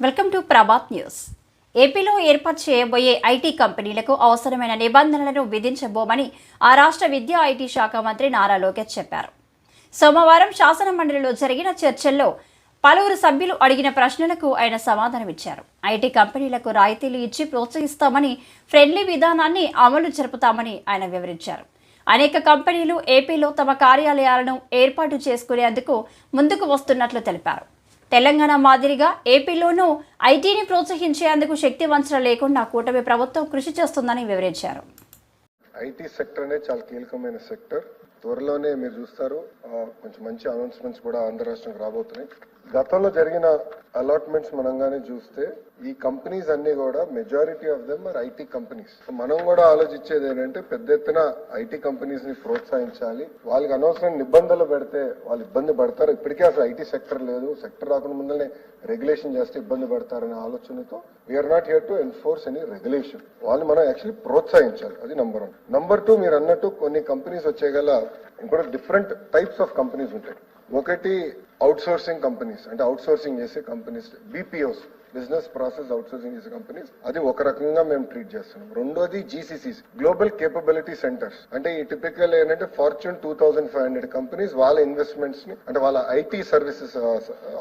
Welcome to Prabhat news. ఏపీలో ఏర్పాటు చేయబోయే ఐటీ కంపెనీలకు అవసరమైన నిబంధనలను విధించబోమని ఆ రాష్ట్ర విద్యా ఐటీ శాఖ మంత్రి నారా లోకేష్ చెప్పారు. సోమవారం శాసన మండలిలో జరిగిన చర్చల్లో పలువురు సభ్యులు అడిగిన ప్రశ్నలకు ఆయన సమాధానమిచ్చారు ఐటీ కంపెనీలకు రాయితీలు ఇచ్చి ప్రోత్సహిస్తామని ఫ్రెండ్లీ విధానాన్ని అమలు జరుపుతామని ఆయన వివరించారు. అనేక కంపెనీలు ఏపీలో తమ కార్యాలయాలను ఏర్పాటు చేసుకునేందుకు ముందుకు వస్తున్నట్లు తెలిపారు. తెలంగాణ మాదిరిగా ఏపీలోనూ ఐటీని ప్రోత్సహించేందుకు శక్తి వంచన లేకుండా కూటమి ప్రభుత్వం కృషి చేస్తుందని వివరించారు. ఐటీ సెక్టర్ అనేది చాలా కీలకమైన సెక్టర్. త్వరలోనే మీరు చూస్తారు కొంచెం మంచి అనౌన్స్మెంట్స్ కూడా ఆంధ్ర రాష్ట్రంకి రాబోతున్నాయి. గతంలో జరిగిన అలాట్మెంట్స్ మనంగానే చూస్తే ఈ కంపెనీస్ అన్ని కూడా majority of them are IT companies మనం కూడా ఆలోచించేది ఏంటంటే పెద్ద ఎత్తున ఐటీ కంపెనీస్ని ప్రోత్సహించాలి. వాళ్ళకి అనవసరం నిబంధనలు పెడితే వాళ్ళు ఇబ్బంది పడతారు. ఇప్పటికే అసలు ఐటీ సెక్టర్ లేదు. సెక్టర్ రాకుండా ముందరనే రెగ్యులేషన్ చేస్తే ఇబ్బంది పడతారనే ఆలోచనతో we're not here to enforce any regulation వాళ్ళు మనం యాక్చువల్లీ ప్రోత్సహించాలి. అది నంబర్ వన్ నంబర్ టూ మీరు అన్నట్టు కొన్ని కంపెనీస్ వచ్చేగల ఇంకోటి డిఫరెంట్ టైప్స్ ఆఫ్ కంపెనీస్ ఉంటాయి. ఒకటి అవుట్ సోర్సింగ్ కంపెనీస్ అంటే అవుట్ సోర్సింగ్ చేసే companies BPOs business process outsourcing చేసే కంపెనీస్ అది ఒక రకంగా మేము ట్రీట్ చేస్తున్నాం. రెండోది జీసీసీస్ గ్లోబల్ కేపబిలిటీ సెంటర్స్ అంటే ఈ టిపికల్ ఏంటంటే Fortune two thousand five hundred companies వాళ్ళ ఇన్వెస్ట్మెంట్స్ని అంటే వాళ్ళ IT services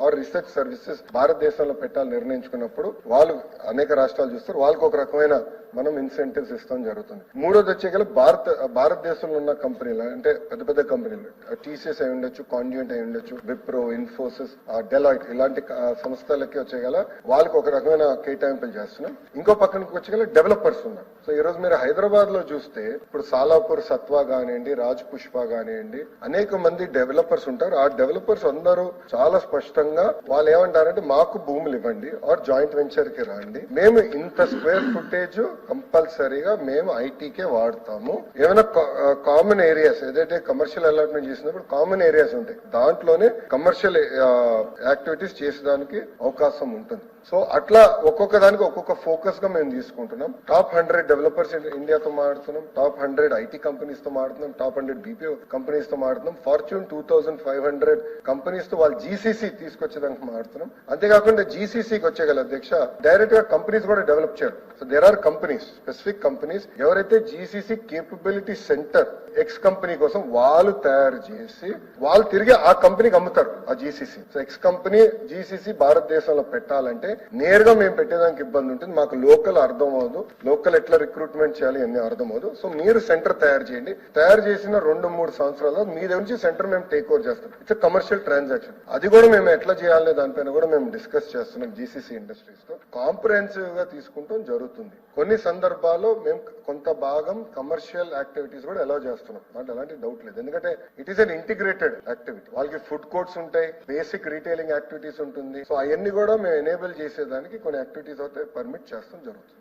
or research services భారతదేశంలో పెట్టాలని నిర్ణయించుకున్నప్పుడు వాళ్ళు అనేక రాష్ట్రాలు చూస్తారు వాళ్ళకి ఒక రకమైన మనం ఇన్సెంటివ్స్ ఇస్తాం జరుగుతుంది. మూడోది వచ్చేగల భారత భారతదేశంలో ఉన్న కంపెనీలు అంటే పెద్ద పెద్ద కంపెనీలు టీసీఎస్ అయి ఉండొచ్చు కాన్జ్యూంట్ అయి ఉండొచ్చు విప్రో ఇన్ఫోసిస్ డెలాయిట్ ఇలాంటి సంస్థలకి వచ్చేగల వాళ్ళకి ఒక రకమైన కేటాయింపులు చేస్తున్నాం. ఇంకో పక్కనకి వచ్చేగల డెవలపర్స్ ఉన్నారు. సో ఈ రోజు మీరు హైదరాబాద్లో చూస్తే ఇప్పుడు సాలాపూర్ సత్వా కానివ్వండి రాజ్ పుష్ప కానివ్వండి అనేక మంది డెవలపర్స్ ఉంటారు. ఆ డెవలపర్స్ అందరూ చాలా స్పష్టంగా వాళ్ళు ఏమంటారంటే మాకు భూములు ఇవ్వండి ఆర్ జాయింట్ వెంచర్కి రండి. మేము ఇంత స్క్వేర్ ఫుటేజ్ కంపల్సరీగా మేము ఐటీకే వాడతాము. ఏమైనా కామన్ ఏరియాస్ ఏదైతే కమర్షియల్ అలాట్మెంట్ చేసినప్పుడు కామన్ ఏరియాస్ ఉంటాయి. దాంట్లోనే కమర్షియల్ యాక్టివిటీస్ చేసేదానికి అవకాశం ఉంటుంది. సో అట్లా ఒక్కొక్క దానికి ఒక్కొక్క ఫోకస్గా మేము తీసుకుంటున్నాం. టాప్ హండ్రెడ్ డెవలపర్స్ ఇండియాతో మాడుతున్నాం టాప్ హండ్రెడ్ ఐటీ కంపెనీస్తో మాడుతున్నాం టాప్ హండ్రెడ్ బీపీఓ కంపెనీస్తో మాడుతున్నాం Fortune two thousand five hundred కంపెనీస్తో వాళ్ళు జీసీసీ తీసుకొచ్చేదానికి మాడుతున్నాం అంతేకాకుండా జీసీసీకి వచ్చేగల అధ్యక్ష డైరెక్ట్గా కంపెనీస్ కూడా డెవలప్ చేయరు. So there are companies specific companies ఎవరైతే GCC capability centre X company కోసం వాళ్ళు తయారు చేసి వాళ్ళు తిరిగి ఆ కంపెనీకి అమ్ముతారు ఆ GCC so X company GCC భారతదేశంలో పెట్టాలంటే నేరుగా మేము పెట్టేదానికి ఇబ్బంది ఉంటుంది. మాకు లోకల్ అర్థం అవ్వదు. లోకల్ ఎట్లా రిక్రూట్మెంట్ చేయాలి అన్ని అర్థం అవ్వదు. సో మీరు సెంటర్ తయారు చేయండి. తయారు చేసిన రెండు మూడు సంవత్సరాల్లో మీ దగ్గర నుంచి సెంటర్ మేము టేక్ ఓవర్ చేస్తాం. ఇట్స్ కమర్షియల్ ట్రాన్సాక్షన్ అది కూడా మేము ఎట్లా చేయాలనే దానిపైన కూడా మేము డిస్కస్ చేస్తున్నాం జీసీసీ ఇండస్ట్రీస్తో. కాంప్రహెన్సివ్గా తీసుకుంటాం జరుగుతుంది. కొన్ని సందర్భాల్లో మేము కొంత భాగం కమర్షియల్ యాక్టివిటీస్ కూడా ఎలా చేస్తున్నాం. అంటే అలాంటి డౌట్ లేదు. ఎందుకంటే it is an integrated activity వాళ్ళకి ఫుడ్ కోర్ట్స్ ఉంటాయి బేసిక్ రీటైలింగ్ యాక్టివిటీస్ ఉంటుంది. సో అవన్నీ కూడా మేము ఎనేబుల్ చేసేదానికి కొన్ని యాక్టివిటీస్ అయితే పర్మిట్ చేస్తాం జరుగుతుంది.